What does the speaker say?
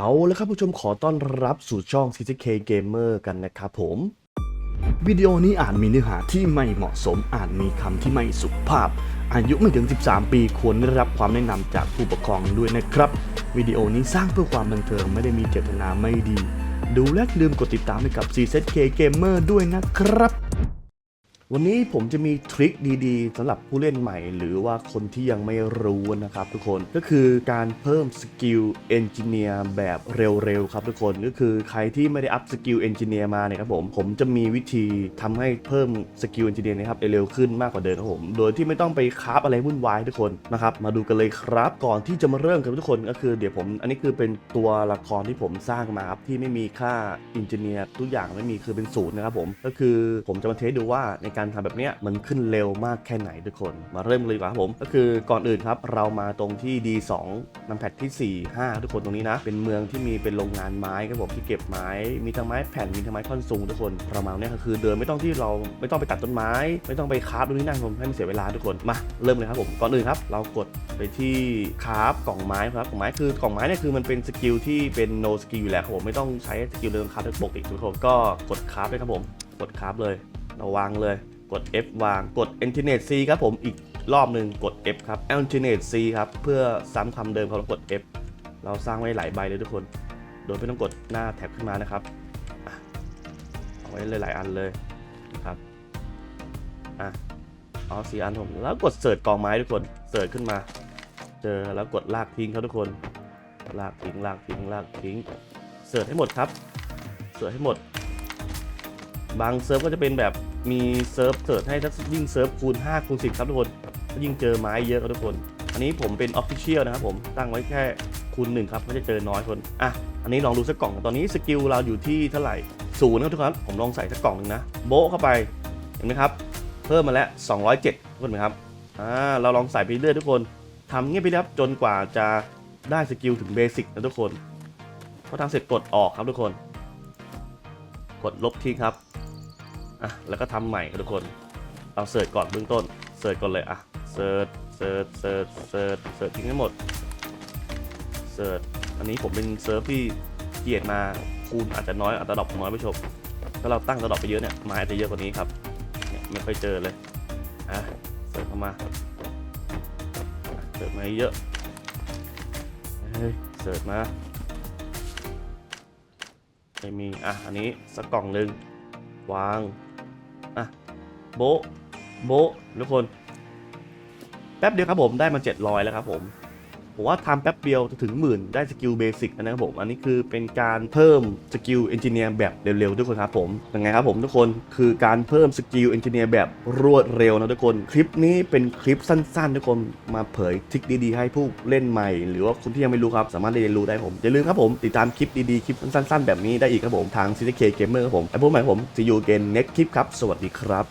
เอาแล้วครับผู้ชมขอต้อนรับสู่ช่อง CCK Gamer กันนะครับผมวิดีโอนี้อาจมีเนื้อหาที่ไม่เหมาะสมอาจมีคำที่ไม่สุภาพ อายุไม่ถึง 13 ปีควรได้รับความแนะนำจากผู้ปกครองด้วยนะครับ วิดีโอนี้สร้างเพื่อความบันเทิงไม่ได้มีเจตนาไม่ดี ดูและลืมกดติดตามให้กับ CZK Gamer ด้วยนะครับ วันนี้ผมจะมีทริคดีๆสำหรับผู้เล่นใหม่ หรือว่าคนที่ยังไม่รู้นะครับทุกคนก็คือการเพิ่มสกิลเอนจิเนียร์แบบเร็วๆครับทุกคนก็คือใครที่ไม่ได้อัพสกิลเอนจิเนียร์มาเนี่ยครับผมผมจะมีวิธีทำให้เพิ่มสกิลเอนจิเนียร์นะครับเร็วขึ้นมากกว่าเดิมครับผมโดยที่ไม่ต้องไปคราฟอะไรวุ่นวายทุกคนนะครับมาดูกันเลยครับก่อนที่จะมาเริ่มกันทุกคนก็คือเดี๋ยวผม อันนี้คือเป็นตัวละครที่ผมสร้างมาครับที่ไม่มีค่าเอนจิเนียร์ทุกอย่างไม่มีคือเป็นศูนย์นะครับผมก็คือผมจะมาเทสดูว่าในการทำแบบนี้มันขึ้นเร็วมากแค่ไหนทุกคน มาเริ่มเลยดีกว่าครับผมก็คือก่อนอื่นครับเรามาตรงที่ D2 นำแพทที่4 5ทุกคนตรงนี้นะ เป็นเมืองที่มีเป็นโรงงานไม้ครับผมที่เก็บไม้ มีทั้งไม้แผ่นมีทั้งไม้ท่อนซุงทุกคนประมาณนี้ก็คือเดินไม่ต้องที่เราไม่ต้องไปตัดต้นไม้ ไม่ต้องไปคราฟดูนี่นั่นผมให้มันเสียเวลาทุกคนมาเริ่มเลยครับผมก่อนอื่นครับ เรากดไปที่คราฟกล่องไม้ครับกล่องไม้คือกล่องไม้เนี่ยคือมันเป็นสกิลที่เป็น no skill อยู่แล้วครับผมไม่ต้องใช้สกิลเดินคราฟปกติทุกคนก็กดคราฟเลยครับผมกดคราฟเลย เราวางเลย กด F วาง กด e n t e r n a t C ครับผมอีกรอบหนึ่งกด F ครับ e n t e r n a t C ครับเพื่อซ้ำคำเดิมครับเรากด F เราสร้างไว้หลายใบเลยทุกคน โดยไม่ต้องกดหน้าแท็บขึ้นมานะครับเอาไว้หลายๆอันเลยนะครับอะเอาสี่อันผมแล้วกดเสิร์ชกองไม้ทุกคนเสิร์ชขึ้นมา เจอแล้วกดลากทิ้งครับทุกคน ลากทิ้งลากทิ้งลากทิ้งเสิร์ชให้หมดครับ เสิร์ชให้หมด บางเซิร์ฟก็จะเป็นแบบ มีเซิร์ฟเสิร์ชให้ถ้ายิ่งเซิร์ฟคูณ5คูณ10 ครับทุกคนถ้ายิ่งเจอไม้เยอะครับทุกคน อันนี้ผมเป็นออฟฟิเชียลนะครับผมตั้งไว้แค่คูณ1ครับก็จะเจอน้อยคนอะอันนี้ลองดูสักกล่องตอนนี้สกิลเราอยู่ที่เท่าไหร่ศูนย์ครับทุกคนผมลองใส่สักกล่องหนึ่งนะโบะเข้าไปเห็นไหมครับ เพิ่มมาแล้ว 207ทุกคนเห็นไหมครับอ่าเราลองใส่ไปเรื่อยทุกคนทำเงี้ยไปแล้วจนกว่าจะได้สกิลถึงเบสิกนะทุกคนพอทำเสร็จกดออกครับทุกคน กดลบทิ้งครับ อะแล้วก็ทำใหม่ครับทุกคนเอาเสิร์ชก่อนเบื้องต้นเสิร์ชก่อนเลยอะเสิร์ชเสิร์ชเสิร์ชเสิร์ชเสิร์ชทิ้งให้หมดเสิร์ชอันนี้ผมเป็นเซิร์ฟที่เกียรมาคูณอาจจะน้อยอาจจะดรอปน้อยผู้ชมถ้าเราตั้งระดับไปเยอะเนี่ยไม้อาจจะเยอะกว่านี้ครับเนี่ยไม่ค่อยเจอเลยอะเสิร์ชเข้ามาเสิร์ชมาเยอะเฮ้ยเสิร์ชมาไม่มีอะอันนี้สักกล่องหนึ่ง วาง อะ โบโบทุกคน แป๊บเดียวครับผมได้มา 700 แล้วครับผม ผมว่าทำแป๊บเดียวจะถึงหมื่นได้สกิลเบสิกนะครับผมอันนี้คือเป็นการเพิ่มสกิลเอนจิเนียร์แบบเร็วๆทุกคนครับผมยังไงครับผมทุกคนคือการเพิ่มสกิลเอนจิเนียร์แบบรวดเร็วนะทุกคน คลิปนี้เป็นคลิปสั้นๆ ทุกคนมาเผยทิคดีๆ ให้ผู้เล่นใหม่ หรือว่าคนที่ยังไม่รู้ครับ สามารถเรียนรู้ได้ผมอย่าลืมครับผม ติดตามคลิปดีๆ คลิปสั้นๆ แบบนี้ได้อีกครับผม ทาง CTK Gamer ครับผมไอ้พวกใหม่ผม see you again next คลิปครับ สวัสดีครับ